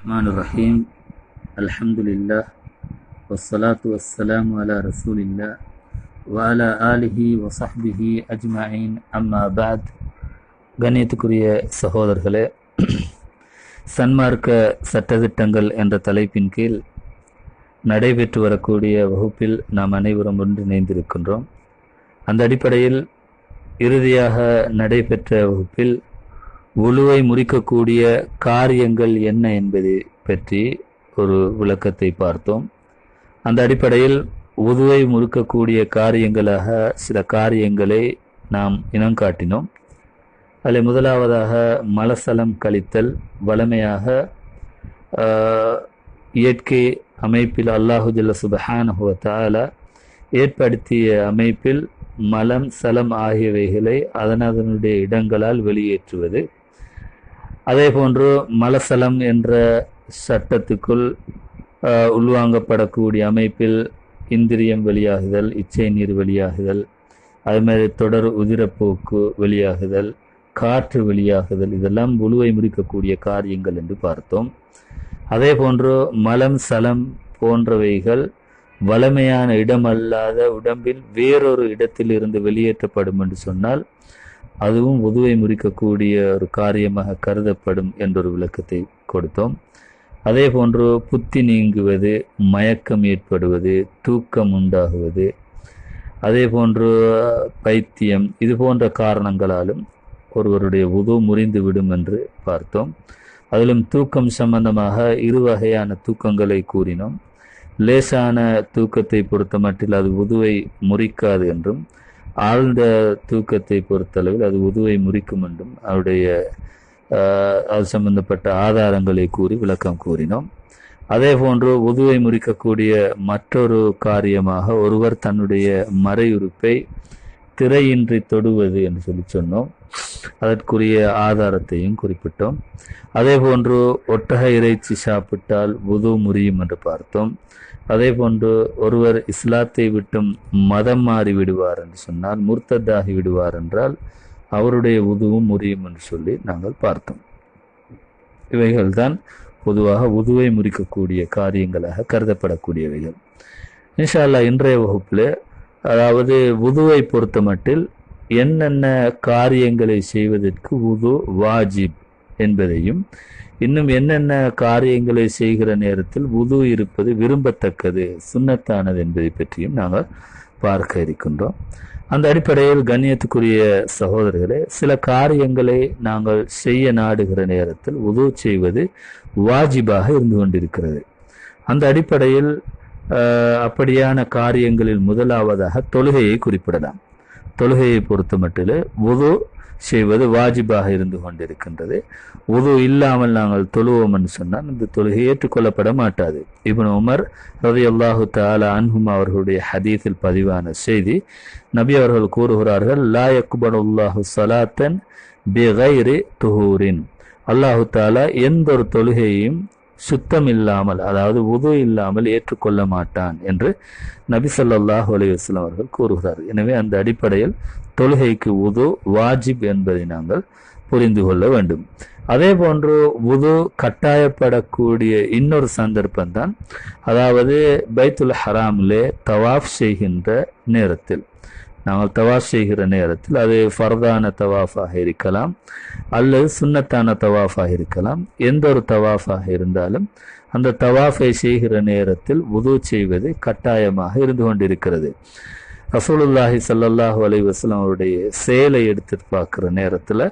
الرحمن الرحيم الحمد لله والصلاة والسلام على رسول الله وعلى آله وصحبه أجمعين أما بعد கண்ணியத்துக்குரிய சகோதரர்களே சன்மார்க்க சட்டதிட்டங்கள் என்ற தலைப்பின் கீழ் நடைபெற்று வரக்கூடிய வகுப்பில் நாம் அனைவரும் ஒன்றிணைந்திருக்கின்றோம் அந்த அடிப்படையில் இறுதியாக நடைபெற்ற வகுப்பில் உழுவை முறிக்கக்கூடிய காரியங்கள் என்ன என்பதை பற்றி ஒரு விளக்கத்தை பார்த்தோம். அந்த அடிப்படையில் உதுவை முறுக்கக்கூடிய காரியங்களாக சில காரியங்களை நாம் இனம் காட்டினோம். அதில் முதலாவதாக மலசலம் கழித்தல் வளமையாக இயற்கை அமைப்பில் அல்லாஹுஜல்ல சுபஹானுவத்தால ஏற்படுத்திய அமைப்பில் மலம் சலம் ஆகியவைகளை அதன் அதனுடைய இடங்களால் வெளியேற்றுவது. அதே போன்று மலசலம் என்ற சட்டத்துக்குள் உள்வாங்கப்படக்கூடிய அமைப்பில் இந்திரியம் வெளியாகுதல் இச்சை நீர் வெளியாகுதல் அது மாதிரி தொடர் உதிரப்போக்கு வெளியாகுதல் காற்று வெளியாகுதல் இதெல்லாம் உழுவை முடிக்கக்கூடிய காரியங்கள் என்று பார்த்தோம். அதே போன்று மலம் சலம் போன்றவைகள் வளமையான இடமல்லாத உடம்பில் வேறொரு இடத்தில் இருந்து வெளியேற்றப்படும் என்று சொன்னால் அதுவும் உதுவை முறிக்கக்கூடிய ஒரு காரியமாக கருதப்படும் என்றொரு விளக்கத்தை கொடுத்தோம். அதே போன்று புத்தி நீங்குவது மயக்கம் ஏற்படுவது தூக்கம் உண்டாகுவது அதே போன்று பைத்தியம் இது போன்ற காரணங்களாலும் ஒருவருடைய உது முறிந்து விடும் என்று பார்த்தோம். அதிலும் தூக்கம் சம்பந்தமாக இரு வகையான தூக்கங்களை கூறினோம். லேசான தூக்கத்தை பொறுத்த மட்டில் அது உதுவை முறிக்காது என்றும் ஆழ்ந்த தூக்கத்தை பொறுத்தளவில் அது உதுவை முறிக்கும் என்றும் அவருடைய அது சம்பந்தப்பட்ட ஆதாரங்களை கூறி விளக்கம் கூறினோம். அதே போன்று உதுவை முறிக்கக்கூடிய மற்றொரு காரியமாக ஒருவர் தன்னுடைய மறையுறுப்பை திரையின்றி தொடுவது என்று சொல்லி சொன்னோம். அதற்குரிய ஆதாரத்தையும் குறிப்பிட்டோம். அதே போன்று ஒட்டக இறைச்சி சாப்பிட்டால் உது முறியும் என்று பார்த்தோம். அதே போன்று ஒருவர் இஸ்லாத்தை விட்டும் மதம் மாறி விடுவார் என்று சொன்னால் முர்த்ததாகி விடுவார் என்றால் அவருடைய உதுவும் முறியும் என்று சொல்லி நாங்கள் பார்த்தோம். இவைகள்தான் பொதுவாக உதுவை முறிக்கக்கூடிய காரியங்களாக கருதப்படக்கூடியவைகள். இன்ஷா அல்லா இன்றைய வகுப்பில் அதாவது உதுவை பொறுத்த மட்டில் என்னென்ன காரியங்களை செய்வதற்கு உது வாஜிப் என்பதையும் இன்னும் என்னென்ன காரியங்களை செய்கிற நேரத்தில் உது இருப்பது விரும்பத்தக்கது சுண்ணத்தானது என்பதை பற்றியும் நாங்கள் பார்க்க இருக்கின்றோம். அந்த அடிப்படையில் கண்ணியத்துக்குரிய சகோதரர்களே சில காரியங்களை நாங்கள் செய்ய நாடுகிற நேரத்தில் உதவு செய்வது வாஜிபாக இருந்து கொண்டிருக்கிறது. அந்த அடிப்படையில் அப்படியான காரியங்களில் முதலாவதாக தொழுகையை குறிப்பிடலாம். தொழுகையை பொறுத்த மட்டில் உது செய்வது வாஜிபாக இருந்து கொண்டிருக்கின்றது. உது இல்லாமல் நாங்கள் தொழுவோம்னு சொன்னால் இந்த தொழுகை ஏற்றுக்கொள்ளப்பட மாட்டாது. இபன் உமர் ரவி அல்லாஹு தாலா அன்ஹும் அவர்களுடைய ஹதீஸில் பதிவான செய்தி நபி அவர்கள் கூறுகிறார்கள் லா உல்லாஹு சலாத்தன் பிகைரி துஹூரின். அல்லாஹு தாலா எந்த ஒரு தொழுகையையும் சுத்தம் இல்லாமல் அதாவது உது இல்லாமல் ஏற்றுக்கொள்ள மாட்டான் என்று நபி சொல்லாஹ் அலையுஸ்லாம் அவர்கள் கூறுகிறார் எனவே அந்த அடிப்படையில் தொழுகைக்கு உது வாஜிப் என்பதை நாங்கள் புரிந்து கொள்ள வேண்டும். அதே போன்று உது கட்டாயப்படக்கூடிய இன்னொரு சந்தர்ப்பம் தான் அதாவது பைத்துல் ஹராமிலே தவாஃப் செய்கின்ற நேரத்தில். நாங்கள் தவாஃப் செய்கிற நேரத்தில் அது ஃபர்தான தவாஃபாக இருக்கலாம் அல்லது சுன்னத்தான தவாஃபாக இருக்கலாம். எந்த ஒரு தவாஃபாக இருந்தாலும் அந்த தவாஃபை செய்கிற நேரத்தில் உது செய்வது கட்டாயமாக இருந்து கொண்டிருக்கிறது. ரசூலுல்லாஹி ஸல்லல்லாஹு அலி வஸல்லம் அவருடைய செயலை எடுத்து பார்க்குற நேரத்தில்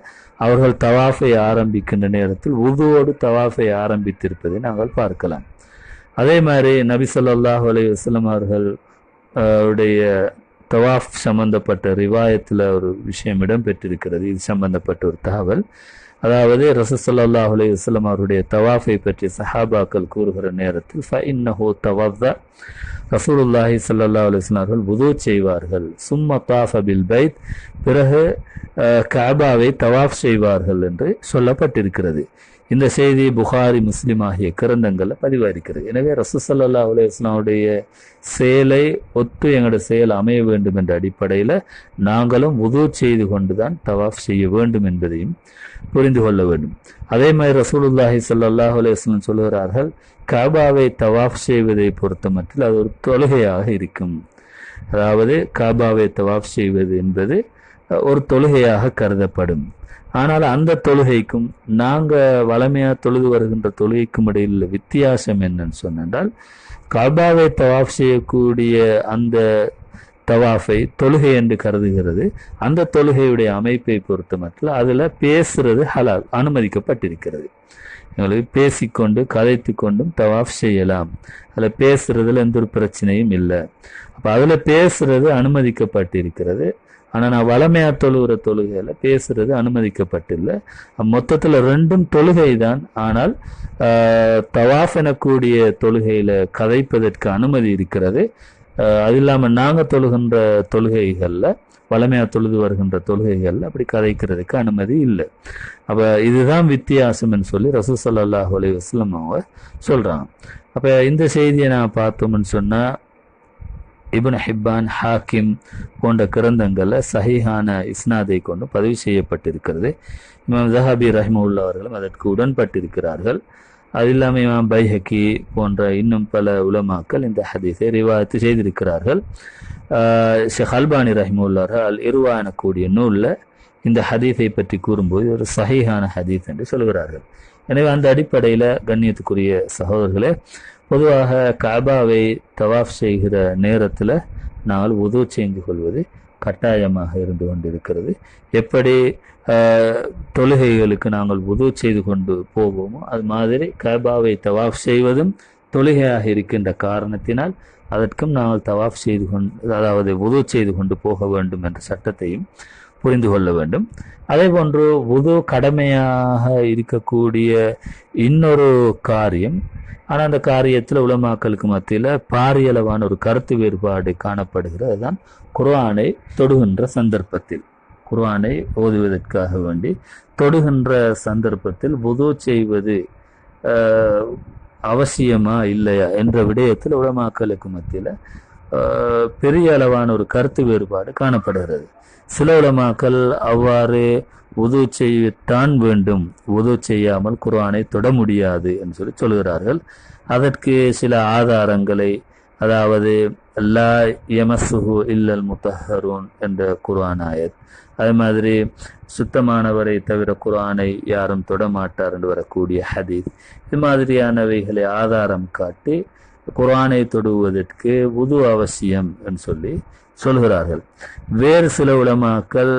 அவர்கள் தவாஃபை ஆரம்பிக்கின்ற நேரத்தில் உதுவோடு தவாஃபை ஆரம்பித்திருப்பதை நாங்கள் பார்க்கலாம். அதே மாதிரி நபி சொல்லாஹு அலி வஸல்லம் அவர்கள் உடைய தவாஃப் சம்பந்தப்பட்ட ரிவாயத்தில் ஒரு விஷயம் இடம்பெற்றிருக்கிறது. இது சம்பந்தப்பட்ட ஒரு தகவல். அதாவது ரசூலுல்லாஹி அலி வஸ்லம் அவருடைய தவாஃபை பற்றி சஹாபாக்கள் கூறுகிற நேரத்தில் ஃபஇன்னஹு தவவ்வ ரசூலுல்லாஹி சல்லா அலுவலாம் அவர்கள் புது செய்வார்கள். சும்மா தாஃப பைத் பிறகு காபாவை தவாஃப் செய்வார்கள் என்று சொல்லப்பட்டிருக்கிறது. இந்த செய்தி புகாரி முஸ்லீம் ஆகிய கிரந்தங்களில் பதிவாயிருக்கிறது. எனவே ரசூசல்லா அலுவலாவுடைய செயலை ஒத்து எங்களோட செயல் அமைய வேண்டும் என்ற அடிப்படையில் நாங்களும் உதவு செய்து கொண்டு தான் தவாஃப் செய்ய வேண்டும் என்பதையும் புரிந்து கொள்ள வேண்டும். அதே மாதிரி ரசூலுல்லாஹி சல்லாஹ் அலுவலம் சொல்கிறார்கள் காபாவை தவாஃப் செய்வதை பொறுத்தமட்டில் அது ஒரு தொழுகையாக இருக்கும். அதாவது காபாவை தவாஃப் செய்வது என்பது ஒரு தொழுகையாக கருதப்படும். ஆனால் அந்த தொழுகைக்கும் நாங்கள் வளமையாக தொழுது வருகின்ற தொழுகைக்கும் இடையில் உள்ள வித்தியாசம் என்னன்னு சொன்னால் கபாவை தவாஃப் செய்யக்கூடிய அந்த தவாஃபை தொழுகை என்று கருதுகிறது. அந்த தொழுகையுடைய அமைப்பை பொறுத்த மட்டும் அதில் பேசுறது ஹலால் அனுமதிக்கப்பட்டிருக்கிறது. எங்களுக்கு பேசிக்கொண்டு கதைத்து கொண்டும் தவாஃப் செய்யலாம். அதில் பேசுறதுல எந்த ஒரு பிரச்சனையும் இல்லை. அப்போ அதில் பேசுறது அனுமதிக்கப்பட்டிருக்கிறது. ஆனால் நான் வளமையாக தொழுகிற தொழுகையில் பேசுறது அனுமதிக்கப்பட்டில்லை. மொத்தத்தில் ரெண்டும் தொழுகை தான் ஆனால் தவாஃப் எனக்கூடிய தொழுகையில் கதைப்பதற்கு அனுமதி இருக்கிறது. அது இல்லாமல் நாங்கள் தொழுகின்ற தொழுகைகளில் வளமையாக தொழுது வருகின்ற தொழுகைகளில் அப்படி கதைக்கிறதுக்கு அனுமதி இல்லை. அப்போ இதுதான் வித்தியாசம்னு சொல்லி ரசூசல்லாஹ் அலி வஸ்லம் அவங்க சொல்கிறாங்க அப்போ இந்த செய்தியை நான் பார்த்தோம்னு சொன்னால் இபுன் ஹிப்பான் ஹாக்கிம் போன்ற கிரந்தங்களில் சஹிஹான இஸ்னாதை கொண்டு பதிவு செய்யப்பட்டிருக்கிறது. இமாம் ஜஹாபி ரஹிமுல்லா அவர்களும் அதற்கு உடன்பட்டிருக்கிறார்கள். அது இல்லாமல் இமாம் பைஹக்கி போன்ற இன்னும் பல உலமாக்கள் இந்த ஹதீஸை ரிவாயத்து செய்திருக்கிறார்கள். ஷேக் அல்பானி ரஹிமுல்லார் அல் இருவா எனக்கூடிய நூலில் இந்த ஹதீஸை பற்றி கூறும்போது ஒரு சஹீஹான ஹதீஸ் என்று சொல்கிறார்கள். எனவே அந்த அடிப்படையில் கண்ணியத்துக்குரிய சகோதரர்களே பொதுவாக காபாவை தவாஃப் செய்கிற நேரத்தில் நாங்கள் உதவு செய்து கொள்வது கட்டாயமாக இருந்து கொண்டிருக்கிறது. எப்படி தொழுகைகளுக்கு நாங்கள் உதவு செய்து கொண்டு போவோமோ அது மாதிரி கபாவை தவாஃப் செய்வதும் தொழுகையாக இருக்கின்ற காரணத்தினால் அதற்கும் நாங்கள் தவாஃப் செய்து கொண்டு அதாவது உதவு செய்து கொண்டு போக வேண்டும் என்ற சட்டத்தையும் புரிந்து கொள்ள வேண்டும். அதே போன்று உது கடமையாக இருக்கக்கூடிய இன்னொரு காரியம் ஆனால் அந்த காரியத்தில் உலமாக்களுக்கு மத்தியில் பாரியளவான ஒரு கருத்து வேறுபாடு காணப்படுகிறது. அதுதான் குர்ஆனை தொடுகின்ற சந்தர்ப்பத்தில். குர்ஆனை ஓதுவதற்காக வேண்டி தொடுகின்ற சந்தர்ப்பத்தில் வுது செய்வது அவசியமா இல்லையா என்ற விடயத்தில் உலமாக்களுக்கு மத்தியில் பெரிய அளவான ஒரு கருத்து வேறுபாடு காணப்படுகிறது. சில உலமாக்கள் அவ்வாறு உதவு செய்யத்தான் வேண்டும். உதவு செய்யாமல் குரானை தொட முடியாது என்று சொல்லி சொல்கிறார்கள். அதற்கு சில ஆதாரங்களை அதாவது லா யமசுஹு இல்லல் முத்தஹரூன் என்ற குர்ஆன் ஆயத். அதே மாதிரி சுத்தமானவரை தவிர குர்ஆனை யாரும் தொடமாட்டார் என்று வரக்கூடிய ஹதீஸ். இது மாதிரியானவைகளை ஆதாரம் காட்டி குரானை தொடுவதற்கு உது அவசியம் என்று சொல்லி சொல்கிறார்கள். வேறு சில உலமாக்கள்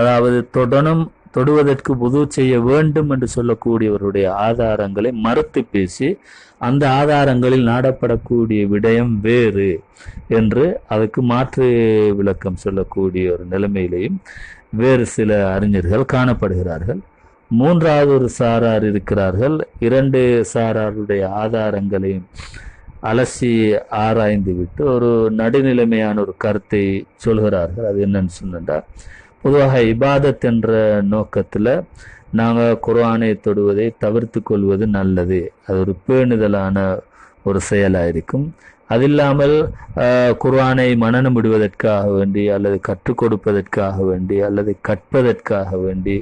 அதாவது தொடனும் தொடுவதற்கு உது செய்ய வேண்டும் என்று சொல்லக்கூடியவருடைய ஆதாரங்களை மறுத்து பேசி அந்த ஆதாரங்களில் நாடப்படக்கூடிய விடயம் வேறு என்று அதுக்கு மாற்று விளக்கம் சொல்லக்கூடிய ஒரு நிலைமையிலையும் வேறு சில அறிஞர்கள் காணப்படுகிறார்கள். மூன்றாவது ஒரு சாரார் இருக்கிறார்கள். இரண்டு சாராருடைய ஆதாரங்களையும் அலசி ஆராய்ந்து விட்டு ஒரு நடுநிலைமையான ஒரு கருத்தை சொல்கிறார்கள். அது என்னன்னு சொன்னா பொதுவாக இபாதத் என்ற நோக்கத்தில் நாங்கள் குரானை தொடுவதை தவிர்த்து கொள்வது நல்லது. அது ஒரு பேணுதலான ஒரு செயலாக இருக்கும் அது இல்லாமல் குர்ஆனை மனனம் விடுவதற்காக வேண்டி அல்லது கற்றுக் கொடுப்பதற்காக வேண்டி அல்லது கற்பதற்காக வேண்டி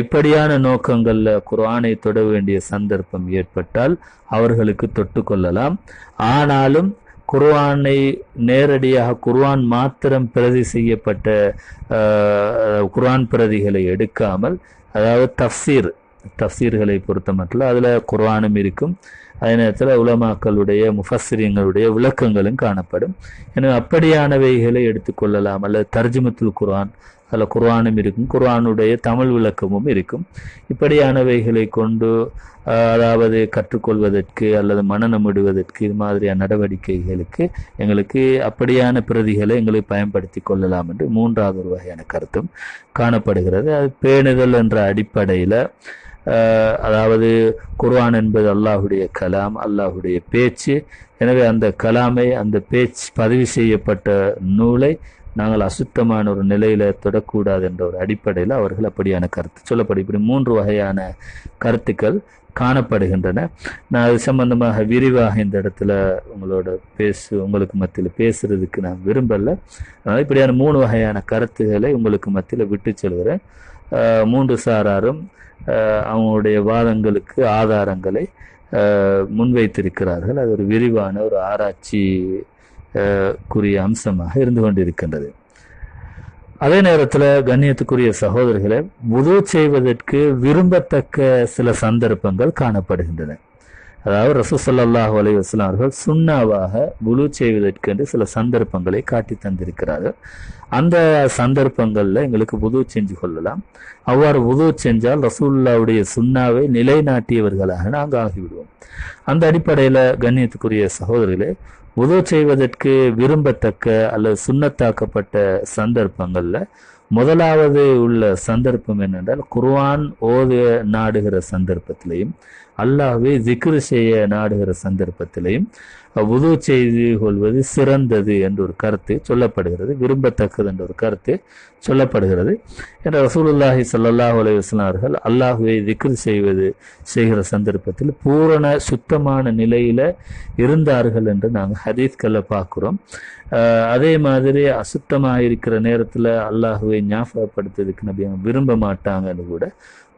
இப்படியான நோக்கங்களில் குர்ஆனை தொட வேண்டிய சந்தர்ப்பம் ஏற்பட்டால் அவர்களுக்கு தொட்டுக்கொள்ளலாம் ஆனாலும் குர்ஆனை நேரடியாக குர்ஆன் மாத்திரம் பிரதி செய்யப்பட்ட குர்ஆன் பிரதிகளை எடுக்காமல் அதாவது தஃசீர் தஃசீர்களை பொறுத்த மட்டும் அதில் குர்ஆனும் இருக்கும். அதே நேரத்தில் உலமாக்களுடைய முஃபஸ்ரியங்களுடைய விளக்கங்களும் காணப்படும். எனவே அப்படியானவைகளை எடுத்துக்கொள்ளலாம் அல்லது தர்ஜுமத்துல் குர்ஆன் அதில் குர்ஆனும் இருக்கும். குர்ஆனுடைய தமிழ் விளக்கமும் இருக்கும். இப்படியானவைகளை கொண்டு அதாவது கற்றுக்கொள்வதற்கு அல்லது மனநமிடுவதற்கு இது மாதிரியான நடவடிக்கைகளுக்கு எங்களுக்கு அப்படியான பிரதிகளை எங்களுக்கு பயன்படுத்தி கொள்ளலாம் என்று மூன்றாவது ஒரு வகையான கருத்தும் காணப்படுகிறது. அது பேணுதல் என்ற அடிப்படையில் அதாவது குர்ஆன் என்பது அல்லாஹுடைய கலாம் அல்லாஹுடைய பேச்சு. எனவே அந்த கலாமை அந்த பேச்சு பதிவு செய்யப்பட்ட நூலை நாங்கள் அசுத்தமான ஒரு நிலையில தொடக்கூடாது என்ற ஒரு அடிப்படையில் அவர்கள் அப்படியான கருத்து சொல்லப்படும். இப்படி மூன்று வகையான கருத்துக்கள் காணப்படுகின்றன. நான் அது சம்பந்தமாக விரிவாக இந்த இடத்துல உங்களோட பேசு உங்களுக்கு மத்தியில் பேசுறதுக்கு நான் விரும்பலை. அதனால் இப்படியான மூணு வகையான கருத்துக்களை உங்களுக்கு மத்தியில் விட்டு செல்கிறேன். மூன்று சாராரும் அவங்களுடைய வாதங்களுக்கு ஆதாரங்களை முன்வைத்திருக்கிறார்கள். அது ஒரு விரிவான ஒரு ஆராய்ச்சி குரிய அம்சமாக இருந்து கொண்டிருக்கின்றது. அதே நேரத்தில் கண்ணியத்துக்குரிய சகோதரர்களை உதவு செய்வதற்கு விரும்பத்தக்க சில சந்தர்ப்பங்கள் காணப்படுகின்றன. அதாவது ரசூசல்லாஹு அலைஹி வஸல்லம் அவர்கள் சுண்ணாவாக உலு செய்வதற்கென்று சில சந்தர்ப்பங்களை காட்டி தந்திருக்கிறார்கள். அந்த சந்தர்ப்பங்களில் எங்களுக்கு உதவு செஞ்சு கொள்ளலாம். அவ்வாறு உதவு செஞ்சால் ரசூல்லாவுடைய சுண்ணாவை நிலைநாட்டியவர்களாக நாங்கள் ஆகிவிடுவோம். அந்த அடிப்படையில் கண்ணியத்துக்குரிய சகோதரர்களே உதவு செய்வதற்கு விரும்பத்தக்க அல்லது சுண்ணத்தாக்கப்பட்ட சந்தர்ப்பங்களில் முதலாவது உள்ள சந்தர்ப்பம் என்னென்றால் குர்வான் ஓத நாடுகிற சந்தர்ப்பத்திலையும் அல்லாஹ்வை திக்ரு செய்ய நாடுகிற சந்தர்ப்பத்திலையும் உது செய்து கொள்வது சிறந்தது என்ற ஒரு கருத்து சொல்லப்படுகிறது விரும்பத்தக்கது என்ற ஒரு கருத்து சொல்லப்படுகிறது. என்ற ரசூலுல்லாஹி ஸல்லல்லாஹு அலைஹி அவர்கள் அல்லாஹுவை திக்ரு செய்வது செய்கிற சந்தர்ப்பத்தில் பூரண சுத்தமான நிலையில இருந்தார்கள் என்று நாங்கள் ஹதீஸ்களை பார்க்குறோம். அதே மாதிரி அசுத்தமாக இருக்கிற நேரத்தில் அல்லாஹுவை ஞாபகப்படுத்துறதுக்கு நபி அவங்க விரும்ப மாட்டாங்கன்னு கூட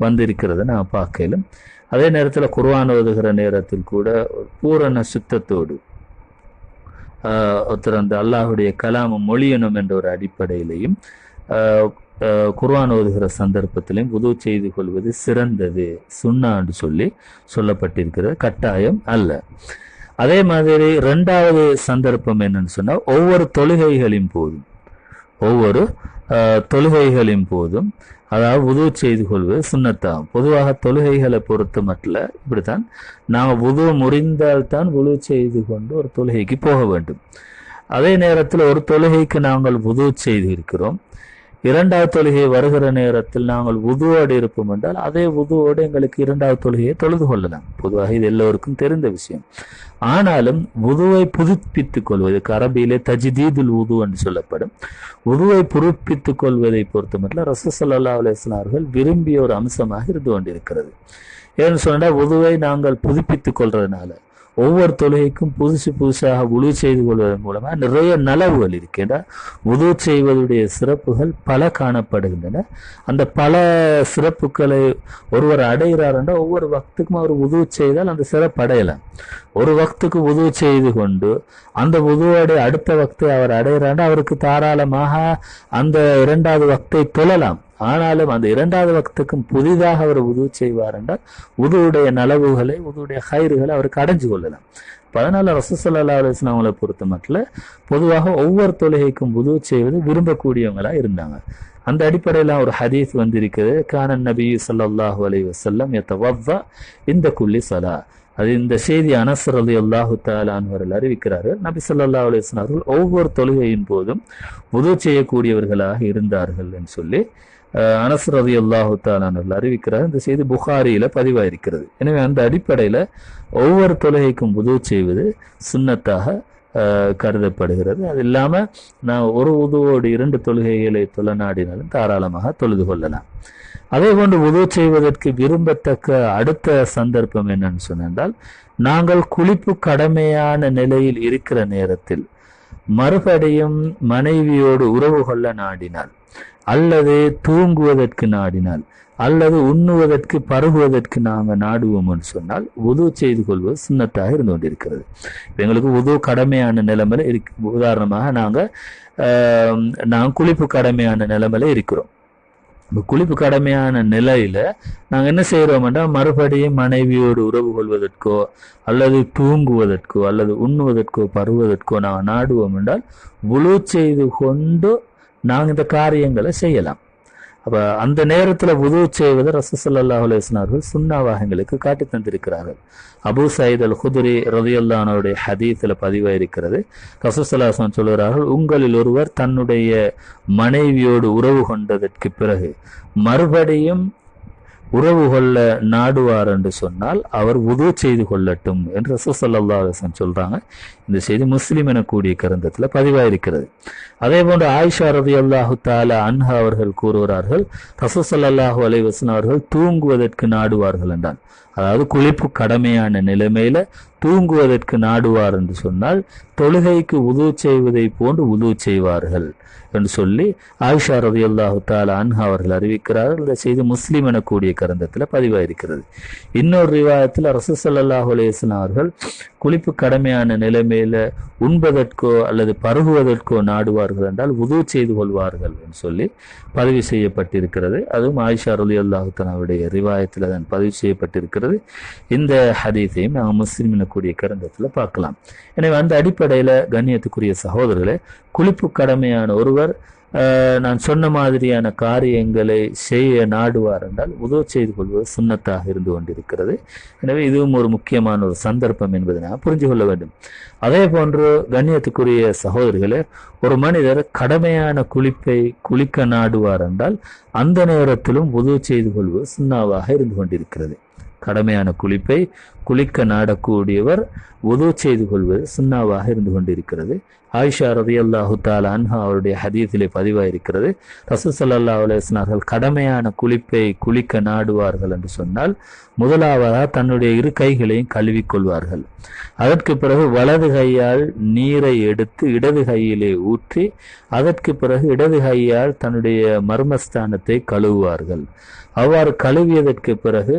வந்திருக்கிறத நான் பார்க்கலும். அதே நேரத்தில் குர்வான் ஓதுகிற நேரத்தில் கூட பூரண சுத்தத்தோடு ஆஹ் ஒருத்தர் அந்த அல்லாஹுடைய கலாமம் மொழியணும் என்ற ஒரு அடிப்படையிலையும் ஆஹ் ஓதுகிற சந்தர்ப்பத்திலையும் உதவு செய்து கொள்வது சிறந்தது சுண்ணான்னு சொல்லி சொல்லப்பட்டிருக்கிறது. கட்டாயம் அல்ல. அதே மாதிரி ரெண்டாவது சந்தர்ப்பம் என்னன்னு சொன்னால் ஒவ்வொரு தொழுகைகளின் போதும். ஒவ்வொரு தொழுகைகளின் போதும். அதாவது உதவு செய்து கொள்வது சுண்ணத்தாகும். பொதுவாக தொழுகைகளை பொறுத்த மட்டும் இப்படித்தான் நாம் உதவு முறிந்தால்தான் உதவு செய்து கொண்டு ஒரு தொழுகைக்கு போக வேண்டும். அதே நேரத்தில் ஒரு தொழுகைக்கு நாங்கள் உதவு செய்து இருக்கிறோம் இரண்டாவது தொழுகை வருகிற நேரத்தில் நாங்கள் உதுவோடு இருப்போம் என்றால் அதே உதுவோடு எங்களுக்கு இரண்டாவது தொழுகையை தொழுது கொள்ளலாம். பொதுவாக இது எல்லோருக்கும் தெரிந்த விஷயம். ஆனாலும் உதுவை புதுப்பித்துக் கொள்வது கரபியிலே தஜிதீதுல் உது என்று சொல்லப்படும் உதுவை புதுப்பித்துக் கொள்வதை பொறுத்தமட்டில் ரசசல்லா அலுவலாம் விரும்பிய ஒரு அம்சமாக இருந்து கொண்டிருக்கிறது. ஏன்னு சொன்னால் உதுவை நாங்கள் புதுப்பித்துக் கொள்றதுனால ஒவ்வொரு தொழுகைக்கும் புதுசு புதுசாக உழு செய்து கொள்வதன் மூலமாக நிறைய நலவுகள் இருக்கின்றன உது செய்வதுடைய சிறப்புகள் பல காணப்படுகின்றன. அந்த பல சிறப்புகளை ஒருவர் அடைகிறாருன்னா ஒவ்வொரு வக்துக்கும் அவர் உதவு செய்தால் அந்த சிறப்பு அடையலாம். ஒரு வக்துக்கு உதவு செய்து கொண்டு அந்த உதவோடைய அடுத்த வக்தை அவர் அடைகிறாண்டா அவருக்கு தாராளமாக அந்த இரண்டாவது வக்தை தொழலாம். ஆனாலும் அந்த இரண்டாவது வக்துக்கும் புதிதாக அவர் உதவு செய்வார் என்றால் உதுவுடைய நலவுகளை உதுவுடைய ஹயிறுகளை அவருக்கு அடைஞ்சு கொள்ளலாம். அப்ப அதனால ரசூசல்லா அலுவலாம் அவங்களை பொறுத்த மட்டும் பொதுவாக ஒவ்வொரு தொழுகைக்கும் உதவு செய்வது விரும்பக்கூடியவங்களா இருந்தாங்க. அந்த அடிப்படையில் ஒரு ஹதீஸ் வந்திருக்கிறது கானன் நபி ஸல்லல்லாஹு அலைஹி வஸல்லம் யத்தவவ்வா இந்த குள்ளி சலா அது இந்த செய்தி அனசர் அலி அல்லாஹு தாலான்வர்கள் அறிவிக்கிறார்கள். நபி சொல்லா அலைஹி அவர்கள் ஒவ்வொரு தொழுகையின் போதும் உதவு செய்யக்கூடியவர்களாக இருந்தார்கள் என்று சொல்லி அனஸ் ரதி அல்லாஹு தாலானவர்கள் அறிவிக்கிறார். இந்த செய்தி புகாரியில பதிவாயிருக்கிறது. எனவே அந்த அடிப்படையில ஒவ்வொரு தொழுகைக்கும் உதவு செய்வது சுண்ணத்தாக கருதப்படுகிறது. அது இல்லாம நான் ஒரு உதவோடு இரண்டு தொழுகைகளை தொலைநாடினாலும் தாராளமாக தொழுது கொள்ளலாம். அதே போன்று உதவு செய்வதற்கு விரும்பத்தக்க அடுத்த சந்தர்ப்பம் என்னன்னு சொன்னால் நாங்கள் குளிப்பு கடமையான நிலையில் இருக்கிற நேரத்தில் மறுபடியும் மனைவியோடு உறவு கொள்ள நாடினால் அல்லது தூங்குவதற்கு நாடினால் அல்லது உண்ணுவதற்கு பருகுவதற்கு நாங்கள் நாடுவோம்னு சொன்னால் உதவு செய்து கொள்வது சுண்ணத்தாக இருந்து கொண்டிருக்கிறது. எங்களுக்கு உதவு கடமையான நிலைமையில இருக்கு. உதாரணமாக நாங்கள் நாங்கள் குளிப்பு கடமையான நிலைமையில இருக்கிறோம். இப்போ குளிப்பு கடமையான நிலையில நாங்கள் என்ன செய்யறோம்னா மறுபடியும் மனைவியோடு உறவு கொள்வதற்கோ அல்லது தூங்குவதற்கோ அல்லது உண்ணுவதற்கோ பருவதற்கோ நாங்கள் நாடுவோம் என்றால் உழு செய்து கொண்டு நாங்கள் இந்த காரியங்களை செய்யலாம். அப்போ அந்த நேரத்தில் உதவு செய்வது ரசூசல்லாஹ் அலுவலாம் சுண்ணாவாக எங்களுக்கு காட்டி தந்திருக்கிறார்கள். அபு சயீத் அல் குதுரி ஹதீத்தில் பதிவாக பதிவாயிருக்கிறது. ரசூசல்லாஹன் சொல்கிறார்கள் உங்களில் ஒருவர் தன்னுடைய மனைவியோடு உறவு கொண்டதற்கு பிறகு மறுபடியும் உறவு கொள்ள நாடுவார் என்று சொன்னால் அவர் உதவு செய்து கொள்ளட்டும் என்று ரசூசல்லா சொல்றாங்க. இந்த செய்தி முஸ்லீம் எனக்கூடிய கிரந்தத்தில் பதிவாயிருக்கிறது. அதே போன்று ஆயிஷா ரதி அல்லாஹு தாலா அன்ஹா அவர்கள் கூறுகிறார்கள் ரசூசல்லாஹு அலைவசன் அவர்கள் தூங்குவதற்கு நாடுவார்கள் என்றான். அதாவது குளிப்பு கடமையான நிலைமையில தூங்குவதற்கு நாடுவார் என்று சொன்னால் தொழுகைக்கு உது செய்வதை போன்று உது செய்வார்கள் என்று சொல்லி ஆயிஷா ரவி அல்லாஹு தால அன்ஹா அவர்கள் அறிவிக்கிறார்கள். இந்த செய்தி முஸ்லீம் எனக்கூடிய கரந்தத்தில் பதிவாயிருக்கிறது. இன்னொரு ரிவாயத்தில் ரசூசல்லாஹு அலையம் அவர்கள் குளிப்பு கடமையான நிலைமையில உண்பதற்கோ அல்லது பருகுவதற்கோ நாடுவார்கள் என்றால் உது செய்து கொள்வார்கள் என்று சொல்லி பதிவு செய்யப்பட்டிருக்கிறது. அதுவும் ஆயிஷா ரலி அல்லாஹு ரிவாயத்தில் அதன் பதிவு செய்யப்பட்டிருக்கிறது. இந்த ஹதீஸையும் நாங்கள் முஸ்லீம் எனக்கூடிய கிரந்தத்தில் பார்க்கலாம். எனவே அந்த அடிப்படையில் கண்ணியத்துக்குரிய சகோதரர்களே குளிப்பு கடமையான ஒருவர் நான் சொன்ன மாதிரியான காரியங்களை செய்ய நாடுவார் என்றால் உதவு செய்து கொள்வது சுண்ணத்தாக இருந்து கொண்டிருக்கிறது. எனவே இதுவும் ஒரு முக்கியமான ஒரு சந்தர்ப்பம் என்பதை நான் புரிஞ்சு கொள்ள வேண்டும். அதே போன்று கண்ணியத்துக்குரிய சகோதரிகளே ஒரு மனிதர் கடமையான குளிப்பை குளிக்க நாடுவார் என்றால் அந்த நேரத்திலும் உதவு செய்து கொள்வது சுண்ணாவாக இருந்து கொண்டிருக்கிறது. கடமையான குளிப்பை குளிக்க நாடக்கூடியவர் உதவு செய்து கொள்வது சுண்ணாவாக இருந்து கொண்டிருக்கிறது. ஆயிஷா ரதி அல்லாஹு தாலா அன்ஹா அவருடைய ஹதீஸிலே பதிவாயிருக்கிறது. ரசூ சல்லா கடமையான குளிப்பை குளிக்க நாடுவார்கள் என்று சொன்னால் முதலாவதாக தன்னுடைய இரு கைகளையும் கழுவிக்கொள்வார்கள் அதற்கு பிறகு வலது கையால் நீரை எடுத்து இடது கையிலே ஊற்றி அதற்கு பிறகு இடது கையால் தன்னுடைய மர்மஸ்தானத்தை கழுவுவார்கள். அவ்வாறு கழுவியதற்கு பிறகு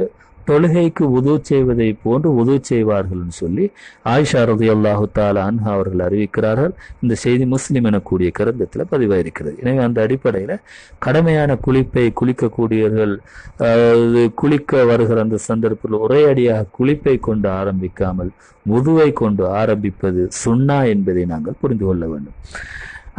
தொழுகைக்கு உதவு செய்வதை போன்று உதவு செய்வார்கள் சொல்லி ஆயிஷா ரதி அல்லாஹு தாலா அன்ஹா அவர்கள் அறிவிக்கிறார்கள். இந்த செய்தி முஸ்லீம் எனக்கூடிய கருந்தத்தில் பதிவாயிருக்கிறது. எனவே அந்த அடிப்படையில் கடமையான குளிப்பை குளிக்கக்கூடியவர்கள் குளிக்க வருகிற அந்த சந்தர்ப்பத்தில் ஒரே அடியாக குளிப்பை கொண்டு ஆரம்பிக்காமல் முதுவை கொண்டு ஆரம்பிப்பது சுண்ணா என்பதை நாங்கள் புரிந்து கொள்ள வேண்டும்.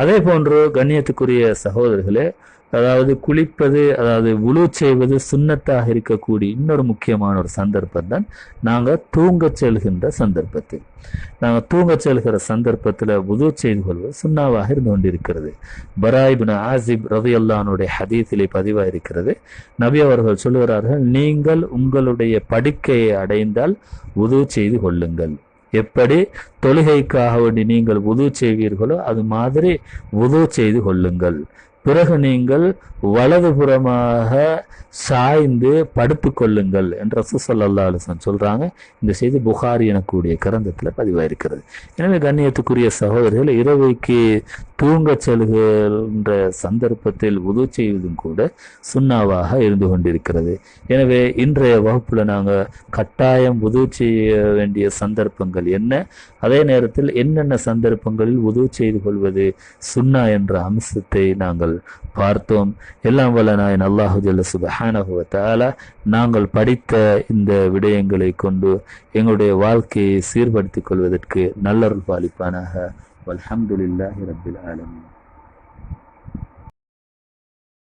அதே போன்று கண்ணியத்துக்குரிய சகோதரர்களே அதாவது குளிப்பது அதாவது உழு செய்வது சுண்ணத்தாக இருக்கக்கூடிய இன்னொரு முக்கியமான ஒரு சந்தர்ப்பம் தான் நாங்கள் தூங்க செல்கின்ற சந்தர்ப்பத்தில். நாங்கள் தூங்க செல்கிற சந்தர்ப்பத்தில் உது செய்து கொள்வது சுண்ணாவாக இருந்து கொண்டிருக்கிறது. பராய்புன ஆசிப் ரவியல்லானுடைய ஹதீத்திலே பதிவாக இருக்கிறது நபி அவர்கள் சொல்லுகிறார்கள் நீங்கள் உங்களுடைய படுக்கையை அடைந்தால் உது செய்து கொள்ளுங்கள். எப்படி? தொழுகைக்காக வேண்டி நீங்கள் உது செய்வீர்களோ அது மாதிரி உது செய்து கொள்ளுங்கள். பிறகு நீங்கள் வலதுபுறமாக சாய்ந்து படுத்து கொள்ளுங்கள் என்ற ரசூசல்லா அலுவலன் சொல்கிறாங்க இந்த செய்தி புகாரி எனக்கூடிய கிரந்தத்தில் பதிவாயிருக்கிறது. எனவே கண்ணியத்துக்குரிய சகோதரர்கள் இரவைக்கு தூங்க செல்கின்ற சந்தர்ப்பத்தில் உதவு செய்வதும் கூட சுண்ணாவாக இருந்து கொண்டிருக்கிறது. எனவே இன்றைய வகுப்பில் நாங்கள் கட்டாயம் உதவு செய்ய வேண்டிய சந்தர்ப்பங்கள் என்ன? அதே நேரத்தில் என்னென்ன சந்தர்ப்பங்களில் உதவு செய்து கொள்வது சுண்ணா என்ற அம்சத்தை நாங்கள் நாங்கள் பார்த்தோம். எல்லாம் வல்ல நாயன் அல்லாஹு ஜல்ல சுபஹானஹுவத்தால நாங்கள் படித்த இந்த விடயங்களை கொண்டு எங்களுடைய வாழ்க்கையை சீர்படுத்திக் கொள்வதற்கு நல்லருள் பாலிப்பானாக. வல்ஹம்துலில்லாஹி ரபில் ஆலமின்.